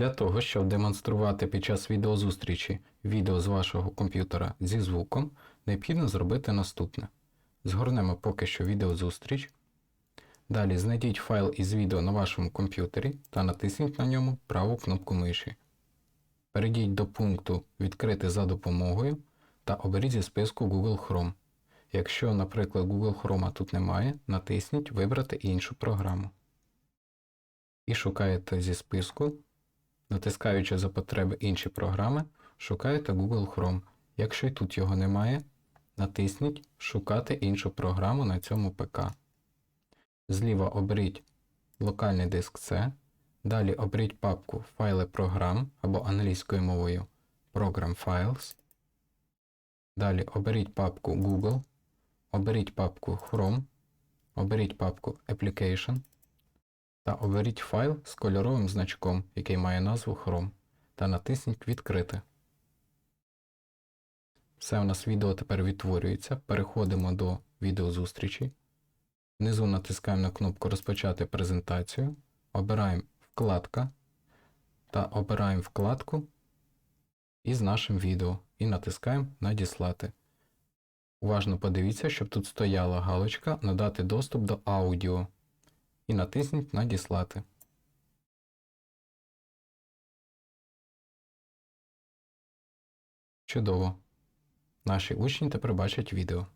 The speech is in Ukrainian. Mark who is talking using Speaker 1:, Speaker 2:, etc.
Speaker 1: Для того, щоб демонструвати під час відеозустрічі відео з вашого комп'ютера зі звуком, необхідно зробити наступне. Згорнемо поки що відеозустріч. Далі знайдіть файл із відео на вашому комп'ютері та натисніть на ньому праву кнопку миші. Перейдіть до пункту Відкрити за допомогою та оберіть зі списку Google Chrome. Якщо, наприклад, Google Chrome тут немає, натисніть Вибрати іншу програму. І шукаєте зі списку, натискаючи за потреби інші програми, шукаєте Google Chrome. Якщо і тут його немає, натисніть Шукати іншу програму на цьому ПК. Зліва оберіть локальний диск C, далі оберіть папку Файли програм або англійською мовою Program Files. Далі оберіть папку Google, оберіть папку Chrome, оберіть папку Application та оберіть файл з кольоровим значком, який має назву Chrome, та натисніть Відкрити. Все у нас відео тепер відтворюється. Переходимо до відеозустрічі. Внизу натискаємо на кнопку Розпочати презентацію, обираємо Вкладка та обираємо вкладку із нашим відео і натискаємо Надіслати. Уважно подивіться, щоб тут стояла галочка Надати доступ до аудіо. І натисніть Надіслати. Чудово. Наші учні тепер бачать відео.